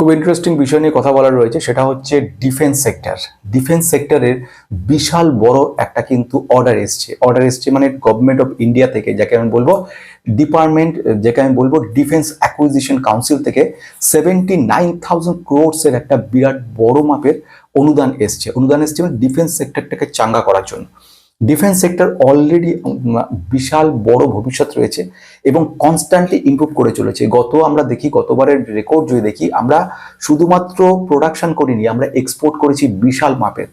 খুব ইন্টারেস্টিং বিষয় নিয়ে কথা বলার রয়েছে, সেটা হচ্ছে ডিফেন্স সেক্টর ডিফেন্স সেক্টরের বিশাল বড় একটা কিন্তু অর্ডার এসছে। অর্ডার এসছে মানে গভর্নমেন্ট অফ ইন্ডিয়া থেকে, যাকে আমি বলব ডিপার্টমেন্ট যাকে আমি বলব ডিফেন্স অ্যাকুইজিশন কাউন্সিল থেকে সেভেন্টি নাইন থাউজেন্ড ক্রোডসের একটা বিরাট বড় মাপের অনুদান এসছে। অনুদান এসছে মানে ডিফেন্স সেক্টরটাকে চাঙ্গা করার জন্য। ডিফেন্স সেক্টর অলরেডি বিশাল বড় ভবিষ্যৎ রয়েছে এবং কনস্ট্যান্টলি ইম্প্রুভ করে চলেছে। গত আমরা দেখি, গতবারের রেকর্ড যদি দেখি, আমরা শুধুমাত্র প্রোডাকশন করিনি, আমরা এক্সপোর্ট করেছি বিশাল মাপের।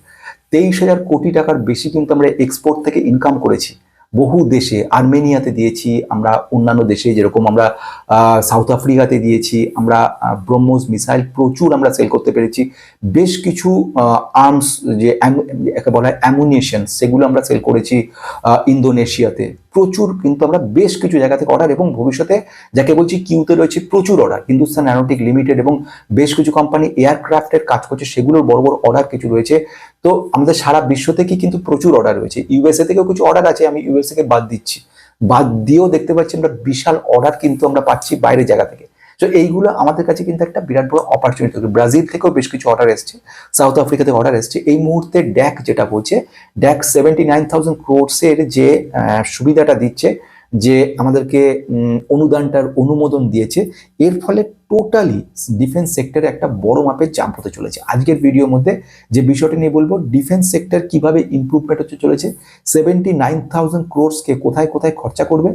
তেইশ হাজার কোটি টাকার বেশি কিন্তু আমরা এক্সপোর্ট থেকে ইনকাম করেছি। বহু দেশে, আর্মেনিয়াতে দিয়েছি, আমরা অন্যান্য দেশে, যেরকম আমরা সাউথ আফ্রিকাতে দিয়েছি, আমরা ব্রহ্মোস মিসাইল প্রচুর আমরা সেল করতে পেরেছি। বেশ কিছু আর্মস যে বলা হয় অ্যামুনিশন সেগুলো আমরা সেল করেছি ইন্দোনেশিয়াতে। প্রচুর কিন্তু আমরা বেশ কিছু জায়গা থেকে অর্ডার এবং ভবিষ্যতে যাকে বলছি কিউতে রয়েছে প্রচুর অর্ডার। হিন্দুস্তান অ্যারোটিক লিমিটেড এবং বেশ কিছু কোম্পানি এয়ারক্রাফটের কাজ করছে, সেগুলোর বড় বড় অর্ডার কিছু রয়েছে। তো আমাদের সারা বিশ্ব থেকে কিন্তু প্রচুর অর্ডার রয়েছে। ইউএসএ থেকেও কিছু অর্ডার আছে, আমি ইউএসএ কে বাদ দিচ্ছি। বাদ দিয়েও দেখতে পাচ্ছি আমরা বিশাল অর্ডার কিন্তু আমরা পাচ্ছি বাইরের জায়গা থেকে। তো এইগুলো আমাদের কাছে কিন্তু একটা বিরাট বড় অপরচুনিটি থাকে ব্রাজিল থেকেও বেশ কিছু অর্ডার এসছে সাউথ আফ্রিকা থেকে অর্ডার এসছে। এই মুহূর্তে ড্যাক যেটা বলছে ড্যাক সেভেন্টি নাইন থাউজেন্ড ক্রোডসের যে সুবিধাটা দিচ্ছে যে আমাদেরকে অনুদানটার অনুমোদন দিয়েছে, এর ফলে টোটালি ডিফেন্স সেক্টরে একটা বড় মাপের চাপ হতে চলেছে। আজকের ভিডিওর মধ্যে যে বিষয়টি নিয়ে বলব, ডিফেন্স সেক্টর কীভাবে ইম্প্রুভমেন্ট হতে চলেছে সেভেন্টি নাইন থাউজেন্ড ক্রোর্সকে কোথায় কোথায় খরচা করবে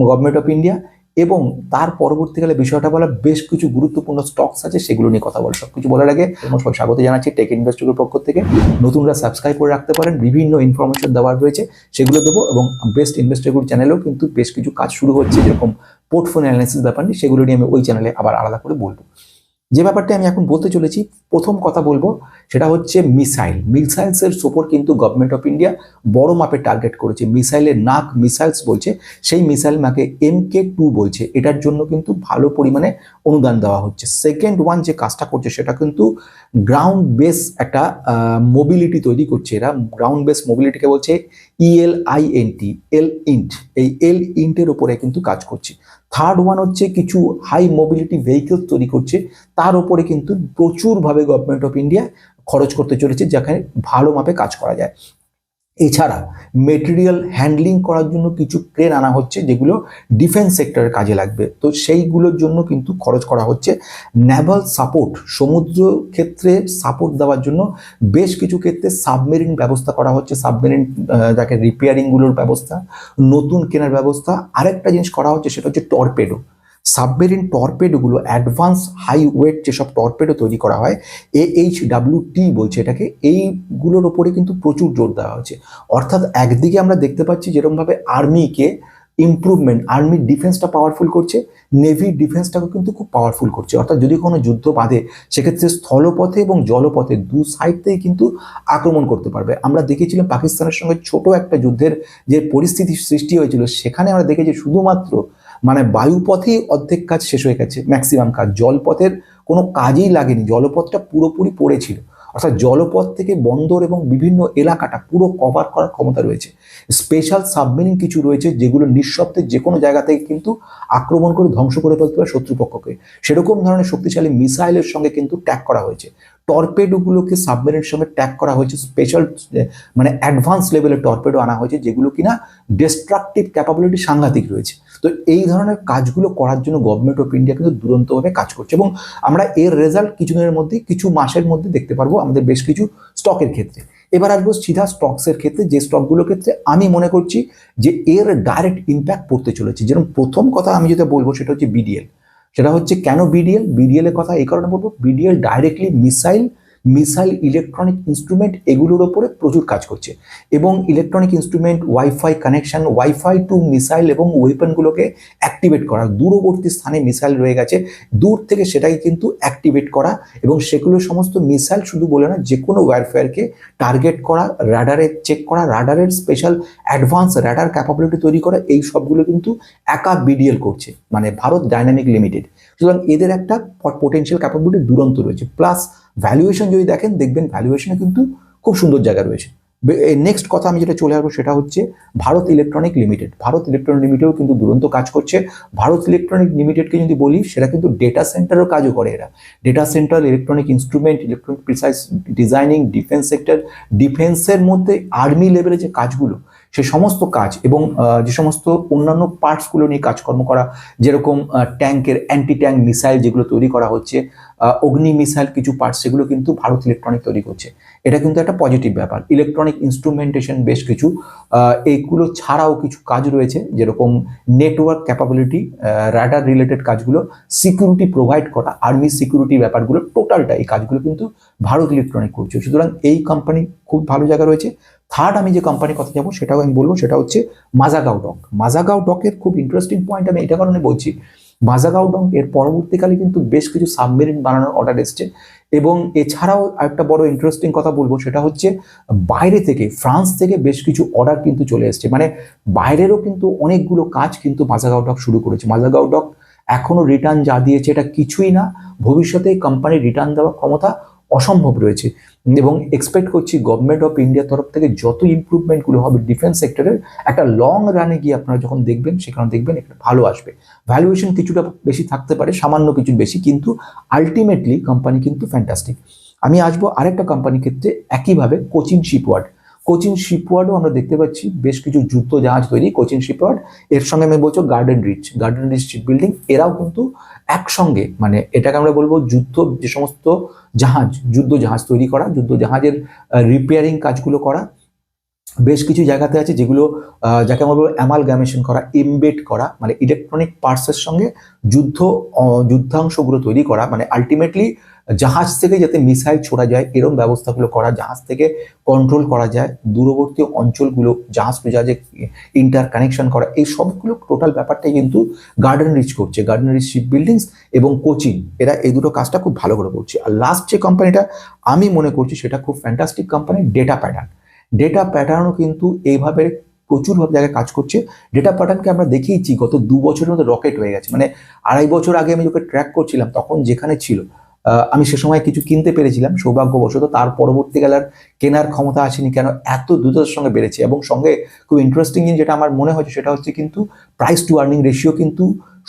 গভর্নমেন্ট অফ ইন্ডিয়া এবং তার পরবর্তীকালে বিষয়টা বলা বেশ কিছু গুরুত্বপূর্ণ স্টকস আছে, সেগুলো নিয়ে কথা বল। সব কিছু বলার আগে সবাই স্বাগত জানাচ্ছি টেক ইনভেস্টরের পক্ষ থেকে। নতুনরা সাবস্ক্রাইব করে রাখতে পারেন, বিভিন্ন ইনফরমেশন দেওয়ার রয়েছে, সেগুলো দেবো এবং বেস্ট ইনভেস্টর চ্যানেলেও কিন্তু বেশ কিছু কাজ শুরু হচ্ছে, যেরকম পোর্টফোলিও অ্যানালিসিস ব্যাপার নিয়ে, সেগুলো নিয়ে আমি ওই চ্যানেলে আবার আলাদা করে বলব। যে ব্যাপারটা আমি এখন বলতে চলেছি, প্রথম কথা বলব সেটা হচ্ছে মিসাইল। মিসাইলসের ওপর কিন্তু গভর্নমেন্ট অফ ইন্ডিয়া বড় মাপে টার্গেট করেছে। মিসাইলের নাক মিসাইলস বলছে, সেই মিসাইল মাকে এম কে টু বলছে। এটার জন্য কিন্তু ভালো পরিমাণে অনুদান দেওয়া হচ্ছে। সেকেন্ড ওয়ান যে কাজটা করছে সেটা কিন্তু গ্রাউন্ড বেস একটা মোবিলিটি তৈরি করছে। এরা গ্রাউন্ড বেস মোবিলিটিকে বলছে EL I N T ELINT এই এল ইন্টের ওপরে কিন্তু কাজ করছে। থার্ড ওয়ান হচ্ছে কিছু হাই মোবিলিটি ভেহিকেলস তৈরি করছে। তার ওপরে কিন্তু প্রচুরভাবে গভর্নমেন্ট অফ ইন্ডিয়া খরচ করতে চলেছে, যেখানে ভালো মাপে কাজ করা যায়। এছাড়া মেটেরিয়াল হ্যান্ডলিং করার জন্য কিছু ক্রেন আনা হচ্ছে, যেগুলো ডিফেন্স সেক্টরের কাজে লাগবে। তো সেইগুলোর জন্য কিন্তু খরচ করা হচ্ছে নেভাল সাপোর্ট সমুদ্র ক্ষেত্রে সাপোর্ট দেওয়ার জন্য বেশ কিছু ক্ষেত্রে সাবমেরিন ব্যবস্থা করা হচ্ছে। সাবমেরিন যাকে রিপেয়ারিংগুলোর ব্যবস্থা, নতুন কেনার ব্যবস্থা। আরেকটা জিনিস করা হচ্ছে, সেটা হচ্ছে টর্পেডো সাবমেরিন টর্পেডোগুলো অ্যাডভান্স হাই ওয়েট যেসব টর্পেডো তৈরি করা হয় এ এইচ ডাব্লিউ টি বলছে এটাকে, এইগুলোর ওপরে কিন্তু প্রচুর জোর দেওয়া হয়েছে। অর্থাৎ একদিকে আমরা দেখতে পাচ্ছি যেরকমভাবে আর্মিকে ইমপ্রুভমেন্ট আর্মির ডিফেন্সটা পাওয়ারফুল করছে নেভির ডিফেন্সটাকে কিন্তু খুব পাওয়ারফুল করছে। অর্থাৎ যদি কোনো যুদ্ধ বাঁধে, সেক্ষেত্রে স্থলপথে এবং জলপথে দু সাইড থেকে কিন্তু আক্রমণ করতে পারবে। আমরা দেখেছিলাম পাকিস্তানের সঙ্গে ছোট একটা যুদ্ধের যে পরিস্থিতি সৃষ্টি হয়েছিল, সেখানে আমরা দেখেছি শুধুমাত্র মানে বায়ুপথেই অর্ধেক কাজ শেষ হয়ে গেছে ম্যাক্সিমাম কাজ। জলপথের কোনো কাজেই লাগেনি, জলপথটা পুরোপুরি পড়েছিল। অর্থাৎ জলপথ থেকে বন্দর এবং বিভিন্ন এলাকাটা পুরো কভার করার ক্ষমতা রয়েছে। স্পেশাল সাবমেরিন কিছু রয়েছে যেগুলো নিঃশব্দে যে কোনো জায়গা থেকে কিন্তু আক্রমণ করে ধ্বংস করে ফেলতে পারে শত্রুপক্ষকে। সেরকম ধরনের শক্তিশালী মিসাইলের সঙ্গে কিন্তু ট্যাগ করা হয়েছে। টর্পেডোগুলোকে সাবমেরিনের সঙ্গে ট্যাগ করা হয়েছে স্পেশাল মানে অ্যাডভান্স লেভেলের টর্পেডো আনা হয়েছে, যেগুলো কিনা ডিস্ট্রাকটিভ ক্যাপাবিলিটি সাংঘাতিক রয়েছে। তো এই ধরনের কাজগুলো করার জন্য গভর্নমেন্ট অফ ইন্ডিয়া কিন্তু দুরন্তভাবে কাজ করছে এবং আমরা এর রেজাল্ট কিছুদিনের মধ্যে কিছু মাসের মধ্যে দেখতে পারব আমাদের বেশ কিছু স্টকের ক্ষেত্রে। এবার আসব সিধা স্টকসের ক্ষেত্রে, যে স্টকগুলোর ক্ষেত্রে আমি মনে করছি যে এর ডাইরেক্ট ইম্প্যাক্ট পড়তে চলেছে। যেরকম প্রথম কথা আমি যেটা বলব সেটা হচ্ছে বিডিএল সেটা হচ্ছে কেন বিডিএল বিডিএল এর কথা এই কারণে বলব। BDL directly missile missile electronic instrument এগুলোর ওপরে প্রচুর কাজ করছে। এবং electronic instrument, WiFi connection, WiFi to missile এবং ওয়েপনগুলোকে অ্যাক্টিভেট করা, দূরবর্তী স্থানে মিসাইল রয়ে গেছে। দূর থেকে সেটাকে কিন্তু অ্যাক্টিভেট করা এবং সেগুলো সমস্ত মিসাইল শুধু বলে না যে কোনো ওয়ারফেয়ারকে টার্গেট করা, রাডারে চেক করা, রাডারের স্পেশাল অ্যাডভান্স রাডার ক্যাপাবিলিটি তৈরি করা, এই সবগুলো কিন্তু একা বিডিএল করছে মানে ভারত ডাইনামিক লিমিটেড। সুতরাং এদের একটা পোটেনশিয়াল ক্যাপাবিলিটি দুরন্ত রয়েছে। প্লাস ভ্যালুয়েশন যদি দেখেন, দেখবেন ভ্যালুয়েশনে কিন্তু খুব সুন্দর জায়গা রয়েছে। নেক্সট কথা আমি যেটা চলে আসব সেটা হচ্ছে Bharat electronic limited Bharat electronic লিমিটেডও কিন্তু দুরন্ত কাজ করছে। ভারত ইলেকট্রনিক লিমিটেডকে যদি বলি, সেটা কিন্তু ডেটা সেন্টারও কাজও করে এরা। Data centre electronic instrument electronic precise designing defence sector ডিফেন্সের মধ্যে আর্মি লেভেলে যে কাজগুলো, সে সমস্ত কাজ এবং যে সমস্ত অন্যান্য পার্টসগুলো নিয়ে কাজকর্ম করা, যেরকম ট্যাঙ্কের অ্যান্টি ট্যাঙ্ক মিসাইল যেগুলো তৈরি করা হচ্ছে অগ্নি মিসাইল, কিছু পার্টস সেগুলো কিন্তু ভারত ইলেকট্রনিক তৈরি করছে। এটা কিন্তু একটা পজিটিভ ব্যাপার। ইলেকট্রনিক ইনস্ট্রুমেন্টেশন বেশ কিছু এইগুলো ছাড়াও কিছু কাজ রয়েছে, যেরকম নেটওয়ার্ক ক্যাপাবিলিটি রাডার রিলেটেড কাজগুলো সিকিউরিটি প্রোভাইড করা আর্মি সিকিউরিটি ব্যাপারগুলো টোটালটা এই কাজগুলো কিন্তু ভারত ইলেকট্রনিক করছে। সুতরাং এই কোম্পানি খুব ভালো জায়গা রয়েছে। থার্ড আমি যে কোম্পানির কথা যাব, সেটাও আমি বলব, সেটা হচ্ছে মাজাগাও ডক মাজাগাও ডকের খুব ইন্টারেস্টিং পয়েন্ট আমি এটা কারণে বলছি মাজাগাও ডক এর পরবর্তীকালে কিন্তু বেশ কিছু সাবমেরিন বানানোর অর্ডার এসছে। এবং এছাড়াও একটা বড় ইন্টারেস্টিং কথা বলব, সেটা হচ্ছে বাইরে থেকে, ফ্রান্স থেকে বেশ কিছু অর্ডার কিন্তু চলে এসছে। মানে বাইরেরও কিন্তু অনেকগুলো কাজ কিন্তু মাজাগাউডক শুরু করেছে। মাজাগাও ডক এখনও রিটার্ন যা দিয়েছে, এটা কিছুই না। ভবিষ্যতে কোম্পানির রিটার্ন দেওয়ার ক্ষমতা অসম্ভব রয়েছে। এবং এক্সপেক্ট করছি গভর্নমেন্ট অফ ইন্ডিয়ার তরফ থেকে যত ইমপ্রুভমেন্টগুলো হবে ডিফেন্স সেক্টরের একটা লং রানে গিয়ে আপনারা যখন দেখবেন, সেখানে দেখবেন একটা ভালো আসবে। ভ্যালুয়েশন কিছুটা বেশি থাকতে পারে, সামান্য কিছু বেশি, কিন্তু আলটিমেটলি কোম্পানি কিন্তু ফ্যান্টাস্টিক আমি আসব আরেকটা কোম্পানির ক্ষেত্রে একইভাবে কোচিং শিপওয়ার্ড কোচিন শিপওয়ার্ডও আমরা দেখতে পাচ্ছি। বেশ কিছু যুদ্ধ জাহাজ তৈরি কোচিন শিপওয়ার্ড এর সঙ্গে আমি বলছো garden reach garden reach ship building এরাও কিন্তু একসঙ্গে মানে এটাকে আমরা বলব যুদ্ধ, যে সমস্ত জাহাজ, যুদ্ধ জাহাজ তৈরি করা, যুদ্ধ জাহাজের রিপেয়ারিং কাজগুলো করা। বেশ কিছু জায়গাতে আছে যেগুলো যাকে আমরা বলব অ্যামালগামেশন করা এমবেড করা মানে ইলেকট্রনিক পার্টসের সঙ্গে যুদ্ধ যুদ্ধাংশগুলো তৈরি করা। মানে আলটিমেটলি জাহাজ থেকে যাতে মিসাইল ছোড়া যায় এরকম ব্যবস্থাগুলো করা, জাহাজ থেকে কন্ট্রোল করা যায়, দূরবর্তী অঞ্চলগুলো, জাহাজ টু জাহাজে ইন্টার কানেকশন করা, এই সবগুলো টোটাল ব্যাপারটাই কিন্তু গার্ডেন রিচ করছে। গার্ডেন রিচ শিপ বিল্ডিংস এবং কোচিং এরা এই দুটো কাজটা খুব ভালো করে করছে। আর লাস্ট যে কোম্পানিটা আমি মনে করছি সেটা খুব fantastic company data pattern data প্যাটার্নও কিন্তু এইভাবে প্রচুরভাবে জায়গায় কাজ করছে। ডেটা প্যাটার্নকে আমরা দেখিয়েছি, গত দু বছরের মধ্যে রকেট হয়ে গেছে। মানে আড়াই বছর আগে আমি ওকে ট্র্যাক করছিলাম, তখন যেখানে ছিল আমি সে সময় কিছু কিনতে পেরেছিলাম, সৌভাগ্যবশত তার পরবর্তীকালে আর কেনার ক্ষমতা আসেনি কেন এত দ্রুততার সঙ্গে বেড়েছে। এবং সঙ্গে খুব ইন্টারেস্টিং জিনিস যেটা আমার মনে হয়েছে সেটা হচ্ছে কিন্তু প্রাইস টু আর্নিং রেশিও কিন্তু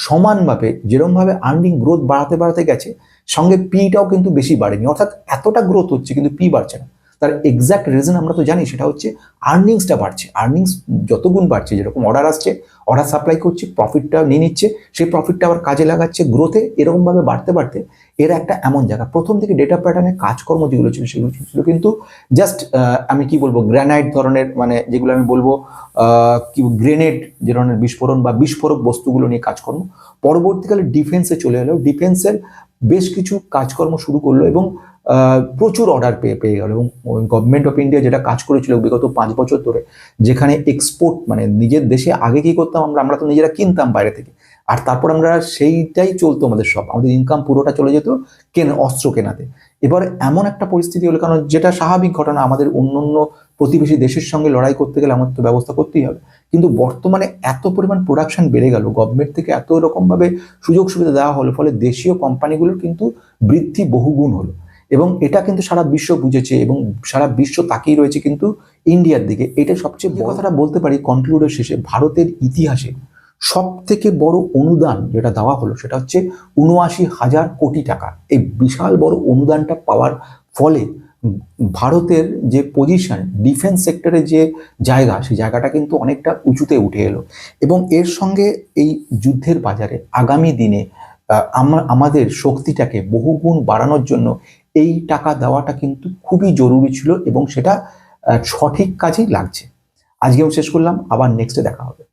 সমানভাবে যেরমভাবে আর্নিং গ্রোথ বাড়াতে বাড়াতে গেছে, সঙ্গে পিটাও কিন্তু বেশি বাড়েনি। অর্থাৎ এতটা গ্রোথ হচ্ছে কিন্তু পি বাড়ছে না। তার এক্সাক্ট রিজন আমরা তো জানি, সেটা হচ্ছে আর্নিংসটা বাড়ছে। আর্নিংস যতগুণ বাড়ছে, যেরকম অর্ডার আসছে অর্ডার সাপ্লাই করছে প্রফিটটা নিয়ে নিচ্ছে, সেই প্রফিটটা আবার কাজে লাগাচ্ছে গ্রোথে এরকমভাবে বাড়তে বাড়তে এর একটা এমন জায়গা। প্রথম থেকে ডেটা প্যাটার্নের কাজকর্ম যেগুলো ছিল, সেগুলো ছিল কিন্তু জাস্ট আমি কি বলব গ্রানাইট ধরনের মানে যেগুলো আমি বলব কি গ্রেনেড যে ধরনের বিস্ফোরণ বা বিস্ফোরক বস্তুগুলো নিয়ে কাজকর্ম। পরবর্তীকালে ডিফেন্সে চলে এলো। ডিফেন্সের বেশ কিছু কাজকর্ম শুরু করল এবং প্রচুর অর্ডার পেয়ে পেয়ে গেল এবং গভর্নমেন্ট অফ ইন্ডিয়া যেটা কাজ করেছিল বিগত পাঁচ বছর ধরে, যেখানে এক্সপোর্ট মানে নিজের দেশে আগে কি করতাম আমরা আমরা তো নিজেরা কিনতাম বাইরে থেকে। আর তারপর আমরা সেইটাই চলতো আমাদের সব, আমাদের ইনকাম পুরোটা চলে যেত কেন, অস্ত্র কেনাতে। এবার এমন একটা পরিস্থিতি হলো, কারণ যেটা স্বাভাবিক ঘটনা, আমাদের অন্য অন্য প্রতিবেশী দেশের সঙ্গে লড়াই করতে গেলে আমাদের তো ব্যবস্থা করতেই হবে। কিন্তু বর্তমানে এত পরিমাণ প্রোডাকশন বেড়ে গেল গভর্নমেন্ট থেকে এত রকমভাবে সুযোগ সুবিধা দেওয়া হলো, ফলে দেশীয় কোম্পানিগুলোর কিন্তু বৃদ্ধি বহুগুণ হলো। এবং এটা কিন্তু সারা বিশ্ব বুঝেছে এবং সারা বিশ্ব তাকিয়ে রয়েছে কিন্তু ইন্ডিয়ার দিকে। এটা সবচেয়ে বড় কথাটা বলতে পারি কনক্লুডের শেষে, ভারতের ইতিহাসে সব থেকে বড় অনুদান যেটা দেওয়া হলো সেটা হচ্ছে উনআশি হাজার কোটি টাকা। এই বিশাল বড় অনুদানটা পাওয়ার ফলে ভারতের যে পজিশন ডিফেন্স সেক্টরের যে জায়গা, সেই জায়গাটা কিন্তু অনেকটা উঁচুতে উঠে এলো। এবং এর সঙ্গে এই যুদ্ধের বাজারে আগামী দিনে আমাদের শক্তিটাকে বহুগুণ বাড়ানোর জন্য এই টাকা দেওয়াটা কিন্তু খুবই জরুরি ছিল এবং সেটা সঠিক কাজেই লাগছে। আজকে আমি শেষ করলাম, আবার নেক্সটে দেখা হবে।